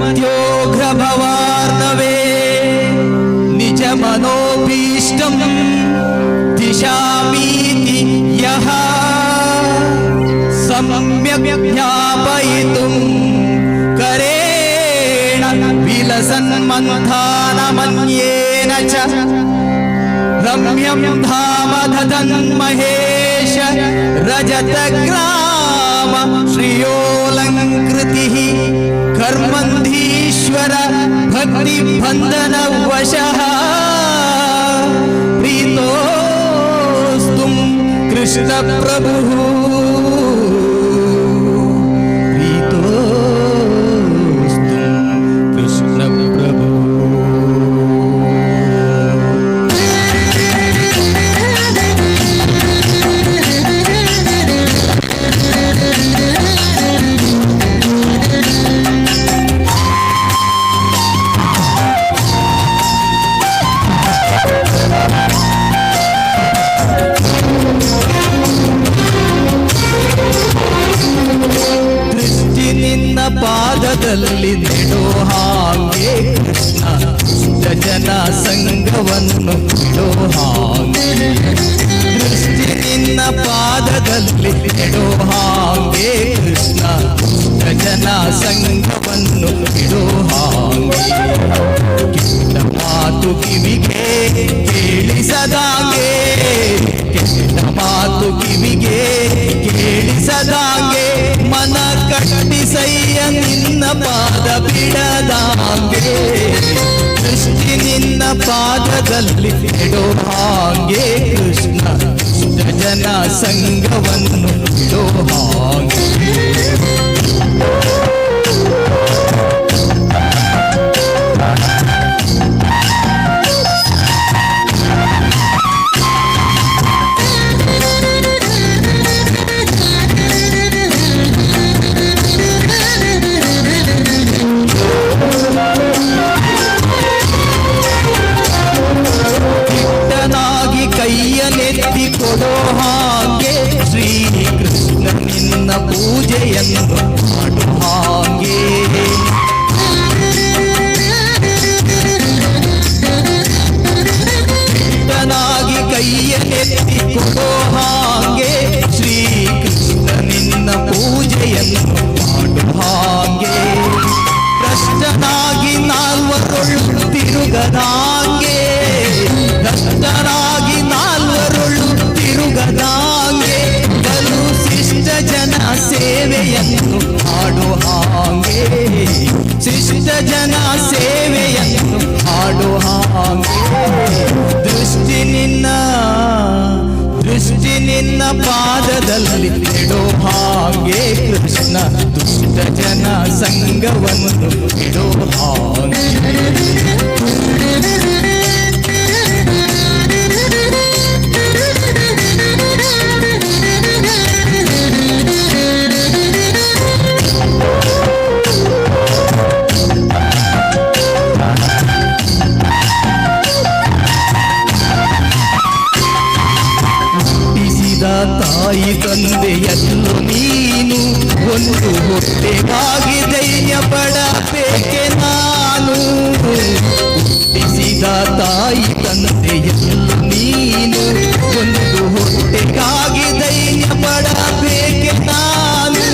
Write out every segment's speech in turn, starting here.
मध्योघ्रभवार्णवे निज मनोपीष्ट दिशामीति यः करेण विलसन करेण विलसन्मन्थानमन्येन च रम्यम धाम धन्महेश रजतग्रा रजतग्राम श्रियोऽलङ्कृतिः कर्मन्धीश्वर भक्तिबन्धनवशः। कृष्ण कृष्णप्रभुः। ಪಾದದಲ್ಲಿ ನೆಡೋ ಹಾಗೆ ಕೃಷ್ಣ ಜನ ಸಂಘವನ್ನು ಬಿಡೋ ಹಾಗೆ. ದೃಷ್ಟಿ ನಿನ್ನ ಪಾದದಲ್ಲಿ ನೆಡೋ ಹಾಗೆ ಕೃಷ್ಣ ಜನ ಸಂಘವನ್ನು ಬಿಡೋ ಹಾಗೆ. ಮಾತು ಕಿವಿಗೆ ಕೇಳಿಸದಾಗೆ ಮಾತು ಕಿವಿಗೆ ಕೇಳಿಸದಾಗೆ. ಮನ ಕಟ್ಟಿಸಯ್ಯ ನಿನ್ನ ಪಾದ ಬಿಡದಾಗೆ ದೃಷ್ಟಿ ನಿನ್ನ ಪಾದದಲ್ಲಿ ಬಿಡೋ ಹಾಗೆ. ಕೃಷ್ಣ ಜನ ಸಂಘವನ್ನು ಬಿಡೋ ಹಾಗೆ. ಮಾಡೋ ಹಾಗೆ ಶ್ರೀಕೃಷ್ಣ ನಿನ್ನ ಪೂಜೆಯನ್ನು ಹಾಗೆ ಭ್ರಷ್ಟನಾಗಿ ನಾಲ್ವರೊಳ್ಳು ತಿರುಗದಾಂಗೆ ಜನ ಸೇವೆಯನ್ನು ಹಾಡು ಹಾಗೆ. ಶಿಷ್ಟ ಜನ ಸೇವೆಯನ್ನು ಹಾಡು ಹಾಗೆ. ದೃಷ್ಟಿ ನಿನ್ನ ದೃಷ್ಟಿ ನಿನ್ನ ಪಾದದಲ್ಲಿ ಇಡೋ ಹಾಗೆ. ಕೃಷ್ಣ ದುಷ್ಟ ಜನ ಸಂಘವನ್ನು ಇಡೋ ಹಾಗೆ. ಹೊಟ್ಟೆಗಾಗಿ ಧೈರ್ಯ ಪಡಬೇಕೆ ನಾನು? ಹುಟ್ಟಿಸಿದ ತಾಯಿ ತಂದೆಯಲ್ಲೂ ನೀನು ಒಂದು ಹೊಟ್ಟೆಗಾಗಿ ಧೈರ್ಯ ಪಡಬೇಕೆ ನಾನು?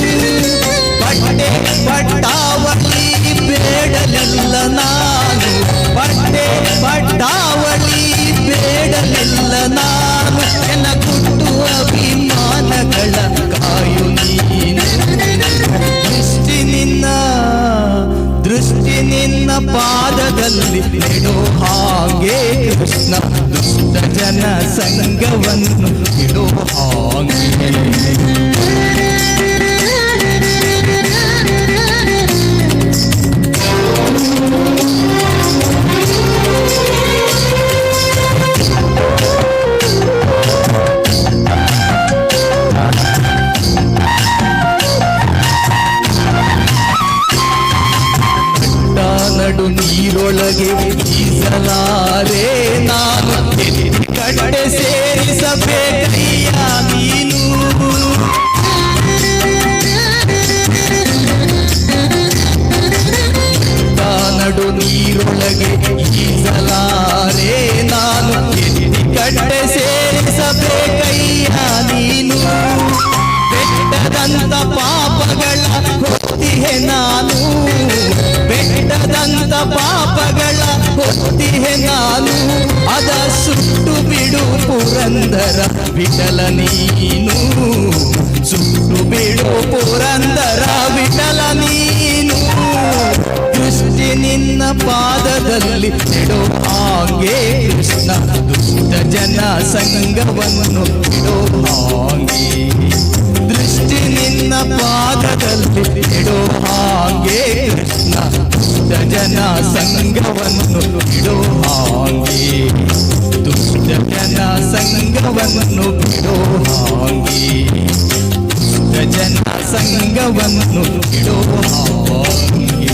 ಪಟ್ಟೆ ಪಟ್ಟಾವಳಿ ಬೇಡಲೆಲ್ಲ ನಾನು. ಪಟ್ಟೆ ಪಟ್ಟಾವಳಿ ಬೇಡಲೆಲ್ಲ ನಾನು. ಇಡೋ ಹಾಗೆ ಕೃಷ್ಣ ದುಷ್ಟ ಜನ ಸಂಘವನ್ನು ಇಡೋ ಹಾಗೆ. ನೀರೊಳಗೆ ಈಸಲಾರೆ ನಾನು ಕಡೆ ಸೇರಿಸಬೇಕಯ್ಯ ನೀನು ನಡು ನೀರೊಳಗೆ ಈಸಲಾರೆ ಕಟ್ಟೆ ಸೇರಿಸಬೇಕಯ್ಯ ನೀನು ಬೆಟ್ಟದಂತ ಪಾಪಗಳ ಬೆಟ್ಟದಂತ ಪಾಪಗಳ ಹೊತ್ತಿಹೆ ನಾನು. ಅದ ಸುಟ್ಟು ಬಿಡು ಪುರಂದರ ವಿಠಲ ನೀನು. ಸುಟ್ಟು ಬಿಡು ಪುರಂದರ ವಿಠಲ ನೀನು. ದೃಷ್ಟಿ ನಿನ್ನ ಪಾದದಲ್ಲಿ ಇಡೋ ಹಾಗೆ ಕೃಷ್ಣ ದುಷ್ಟ ಜನ ಸಂಗವನ್ನು ಬಿಡೋ ಹಾಗೆ. ಸಂಗವನ್ನು ಬಿಡೋ ಹಾಗೆ ಜನ ಸಂಗವನ್ನು ಬಿಡೋ ಹಾಗೆ